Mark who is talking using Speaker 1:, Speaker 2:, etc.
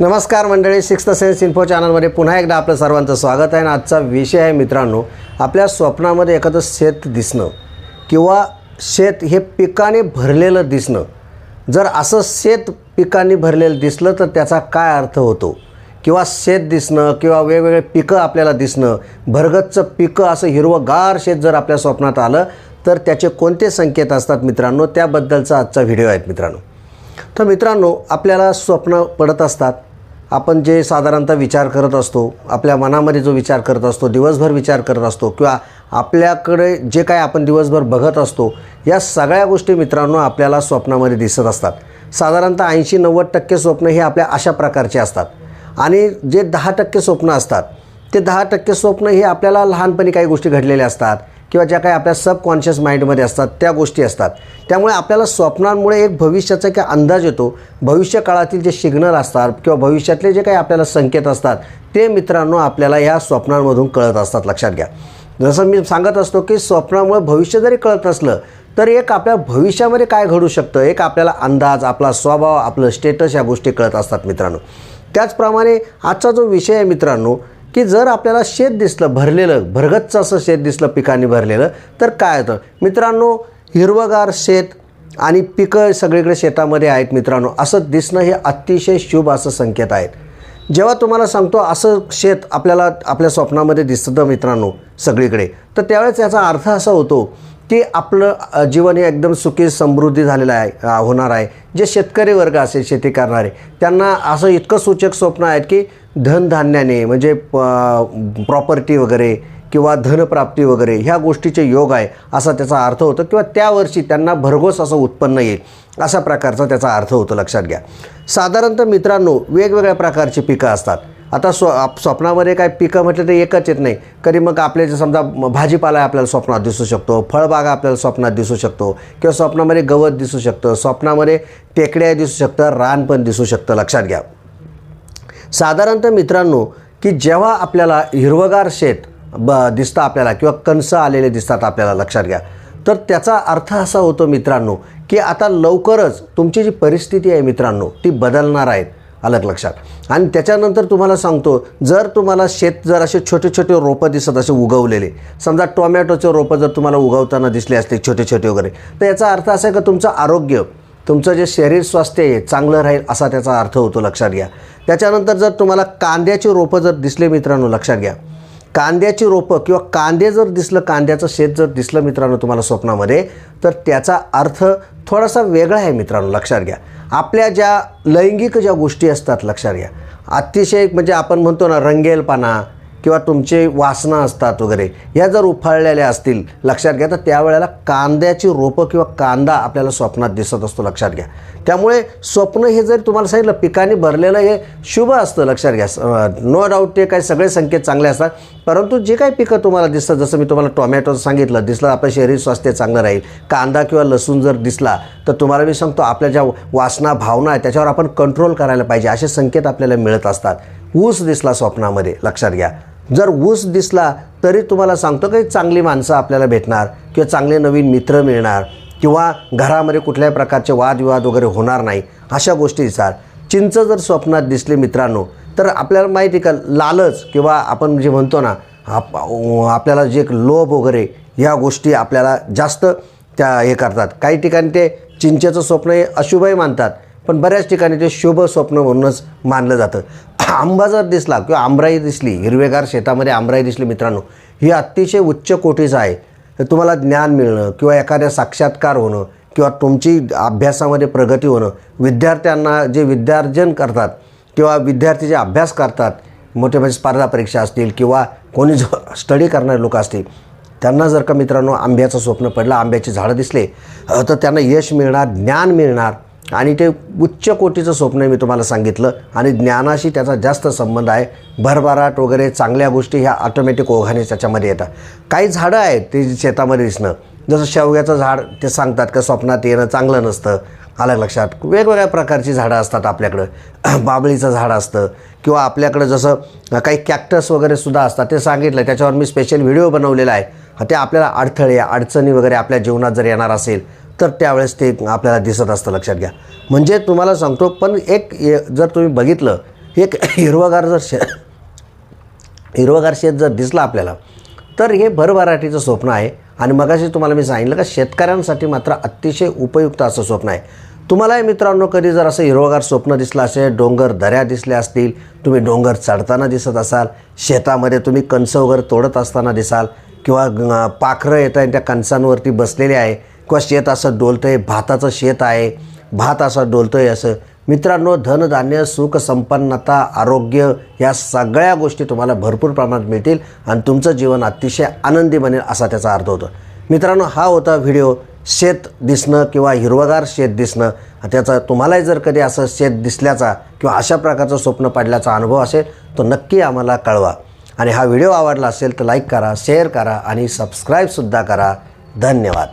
Speaker 1: नमस्कार मंडळी six sense info चॅनलमध्ये पुन्हा एकदा आपलं सर्वांचं स्वागत आहे. आणि आजचा विषय आहे मित्रांनो आपल्या स्वप्नामध्ये एखादं शेत दिसणं किंवा शेत हे पिकाने भरलेलं दिसणं. जर असं शेत पिकांनी भरलेलं दिसलं तर त्याचा काय अर्थ होतो? किंवा शेत दिसणं किंवा वेगवेगळे पिकं आपल्याला दिसणं भरगतचं पिकं असं हिरवंगार शेत जर आपल्या स्वप्नात आलं तर त्याचे कोणते संकेत असतात मित्रांनो? त्याबद्दलचा आजचा व्हिडिओ आहे मित्रांनो. तर मित्रांनो आपल्याला स्वप्न पडत असतात. आपण जे साधारणतः विचार करत असतो आपल्या मनामध्ये जो विचार करत असतो दिवसभर विचार करत असतो किंवा आपल्याकडे जे काय आपण दिवसभर बघत असतो या सगळ्या गोष्टी मित्रांनो आपल्याला स्वप्नामध्ये दिसत असतात. साधारणतः ऐंशी नव्वद टक्के स्वप्न हे आपल्या अशा प्रकारचे असतात. आणि जे दहा टक्के स्वप्न असतात ते दहा टक्के स्वप्न हे आपल्याला लहानपणी काही गोष्टी घडलेल्या असतात किंवा ज्या काही आपल्या सबकॉन्शियस माइंडमध्ये असतात त्या गोष्टी असतात. त्यामुळे आपल्याला स्वप्नांमुळे एक भविष्याचा काही अंदाज येतो. भविष्य काळातील जे सिग्नल असतात किंवा भविष्यातले जे काही आपल्याला संकेत असतात ते मित्रांनो आपल्याला या स्वप्नांमधून कळत असतात. लक्षात घ्या. जसं मी सांगत असतो की स्वप्नामुळे भविष्य जरी कळत असलं तर एक आपल्या भविष्यामध्ये काय घडू शकतं? एक आपल्याला अंदाज आपला स्वभाव आपलं स्टेटस या गोष्टी कळत असतात मित्रांनो. त्याचप्रमाणे आजचा जो विषय आहे मित्रांनो की जर आपल्याला शेत दिसलं भरलेलं भरगच्च असं शेत दिसलं पिकांनी भरलेलं तर काय होतं? मित्रांनो हिरवगार शेत आणि पिकं सगळीकडे शेतामध्ये आहेत मित्रांनो. असं दिसणं हे अतिशय शुभ असं संकेत आहेत. जेव्हा तुम्हाला सांगतो असं शेत आपल्याला आपल्या स्वप्नामध्ये दिसतं मित्रांनो सगळीकडे तर त्यावेळेस याचा अर्थ असा होतो की आपलं जीवन हे एकदम सुखी समृद्धी झालेलं आहे होणार आहे. जे शेतकरी वर्ग असेल शेती करणारे त्यांना असं इतकं सूचक स्वप्न आहेत की धनधान्याने म्हणजे प्रॉपर्टी वगैरे किंवा धनप्राप्ती वगैरे ह्या गोष्टीचे योग आहे असा त्याचा अर्थ होतो. किंवा त्या वर्षी त्यांना भरघोस असं उत्पन्न येईल अशा प्रकारचा त्याचा अर्थ होतो लक्षात घ्या. साधारणतः मित्रांनो वेगवेगळ्या प्रकारची पिकं असतात. आता स्व स्वप्नामध्ये काय पिकं म्हटलं तर एकच येत नाही. कधी मग आपले जे समजा भाजीपाला आपल्याला स्वप्नात दिसू शकतो फळबागा आपल्याला स्वप्नात दिसू शकतो किंवा स्वप्नामध्ये गवत दिसू शकतं स्वप्नामध्ये टेकड्या दिसू शकतं रान पण दिसू शकतं लक्षात घ्या. साधारणतः मित्रांनो की जेव्हा आपल्याला हिरवगार शेत ब दिसतं आपल्याला किंवा कणसं आलेले दिसतात आपल्याला लक्षात घ्या. तर त्याचा अर्थ असा होतो मित्रांनो की आता लवकरच तुमची जी परिस्थिती आहे मित्रांनो ती बदलणार आहेत अलग लक्षात. आणि त्याच्यानंतर तुम्हाला सांगतो जर तुम्हाला शेत जर असे छोटे छोटे रोपं दिसत असे उगवलेले समजा टोमॅटोचे रोपं जर तुम्हाला उगवताना दिसले असते छोटे छोटे वगैरे तर याचा अर्थ असा आहे का तुमचं आरोग्य तुमचं जे शरीर स्वास्थ्य आहे चांगलं राहील असा त्याचा अर्थ होतो लक्षात घ्या. त्याच्यानंतर जर तुम्हाला कांद्याची रोपं जर दिसले मित्रांनो लक्षात घ्या. कांद्याची रोपं किंवा कांदे जर दिसलं कांद्याचं शेत जर दिसलं मित्रांनो तुम्हाला स्वप्नामध्ये तर त्याचा अर्थ थोडासा वेगळा आहे मित्रांनो लक्षात घ्या. आपल्या ज्या लैंगिक ज्या गोष्टी असतात लक्षात घ्या. अतिशय म्हणजे आपण म्हणतो ना रंगेलपणा किंवा तुमचे वासना असतात वगैरे ह्या जर उफाळलेल्या असतील लक्षात घ्या. तर त्यावेळेला कांद्याची रोपं किंवा कांदा आपल्याला स्वप्नात दिसत असतो लक्षात घ्या. त्यामुळे स्वप्न हे जर तुम्हाला सांगितलं पिकाने भरलेलं हे शुभ असतं लक्षात घ्या. नो डाऊट ते काही सगळे संकेत चांगले असतात. परंतु जे काही पिकं तुम्हाला दिसतं जसं मी तुम्हाला टोमॅटो सांगितलं दिसलं आपलं शरीर स्वास्थ्य चांगलं राहील. कांदा किंवा लसूण जर दिसला तर तुम्हाला मी सांगतो आपल्या ज्या वासना भावना आहे त्याच्यावर आपण कंट्रोल करायला पाहिजे असे संकेत आपल्याला मिळत असतात. ऊस दिसला स्वप्नामध्ये लक्षात घ्या. जर ऊस दिसला तरी तुम्हाला सांगतो काही चांगली माणसं आपल्याला भेटणार किंवा चांगले नवीन मित्र मिळणार किंवा घरामध्ये कुठल्याही प्रकारचे वादविवाद वगैरे होणार नाही अशा गोष्टी दिसतात. चिंच जर स्वप्नात दिसली मित्रांनो तर आपल्याला माहिती आहे का लालच किंवा आपण जे म्हणतो ना आप आपल्याला जे एक लोभ वगैरे ह्या गोष्टी आपल्याला जास्त त्या हे करतात. काही ठिकाणी ते चिंचेचं स्वप्न हे अशुभही मानतात. पण बऱ्याच ठिकाणी ते शुभ स्वप्न म्हणूनच मानलं जातं. आंबा जर दिसला किंवा आंबराई दिसली हिरवेगार शेतामध्ये आंबराई दिसली मित्रांनो ही अतिशय उच्च कोटीचं आहे. तर तुम्हाला ज्ञान मिळणं किंवा एखाद्या साक्षात्कार होणं किंवा तुमची अभ्यासामध्ये प्रगती होणं विद्यार्थ्यांना जे विद्यार्जन करतात किंवा विद्यार्थी जे अभ्यास करतात मोठे म्हणजे स्पर्धा परीक्षा असतील किंवा कोणी जो स्टडी करणारे लोक असतील त्यांना जर का मित्रांनो आंब्याचं स्वप्न पडलं आंब्याची झाडं दिसले तर त्यांना यश मिळणार ज्ञान मिळणार. आणि ते उच्च कोटीचं स्वप्न मी तुम्हाला सांगितलं. आणि ज्ञानाशी त्याचा जास्त संबंध आहे. भरभराट वगैरे चांगल्या गोष्टी ह्या ऑटोमॅटिक ओघाने त्याच्यामध्ये येतात. काही झाडं आहेत ते शेतामध्ये दिसणं. जसं शेवग्याचं झाड ते सांगतात का स्वप्नात येणं चांगलं नसतं. आलं लक्षात? वेगवेगळ्या प्रकारची झाडं असतात आपल्याकडं. बाबळीचं झाड असतं. किंवा आपल्याकडं जसं काही कॅक्टस वगैरे सुद्धा असतात. ते सांगितलं. त्याच्यावर मी स्पेशल व्हिडिओ बनवलेला आहे. ते आपल्याला अडथळे अडचणी वगैरे आपल्या जीवनात जर येणार असेल तर त्यावेळेस ते आपल्याला दिसत असतं. लक्षात घ्या. म्हणजे तुम्हाला सांगतो पण एक जर तुम्ही बघितलं एक हिरवगार जर शे हिरवगार शेत जर दिसलं आपल्याला तर हे भरभराटीचं स्वप्न आहे. आणि मगाशी तुम्हाला मी सांगितलं का शेतकऱ्यांसाठी मात्र अतिशय उपयुक्त असं स्वप्न आहे. तुम्हालाही मित्रांनो कधी जर असं हिरवगार स्वप्न दिसलं असेल डोंगर दऱ्या दिसल्या असतील तुम्ही डोंगर चढताना दिसत असाल शेतामध्ये तुम्ही कणसं वगैरे तोडत असताना दिसाल किंवा पाखरं येत आहे त्या कणसांवरती बसलेले आहे किंवा शेत असं डोलतं आहे भाताचं शेत आहे भात असं डोलतं आहे असं. मित्रांनो धनधान्य सुख संपन्नता आरोग्य या सगळ्या गोष्टी तुम्हाला भरपूर प्रमाणात मिळतील आणि तुमचं जीवन अतिशय आनंदी बनेल असा त्याचा अर्थ होतो. मित्रांनो हा होता व्हिडिओ. शेत दिसणं किंवा हिरवगार शेत दिसणं. त्याचा तुम्हालाही जर कधी असं शेत दिसल्याचा किंवा अशा प्रकारचं स्वप्न पडल्याचा अनुभव असेल तो नक्की आम्हाला कळवा. आणि हा व्हिडिओ आवडला असेल तर लाईक करा शेअर करा आणि सबस्क्राईबसुद्धा करा. धन्यवाद.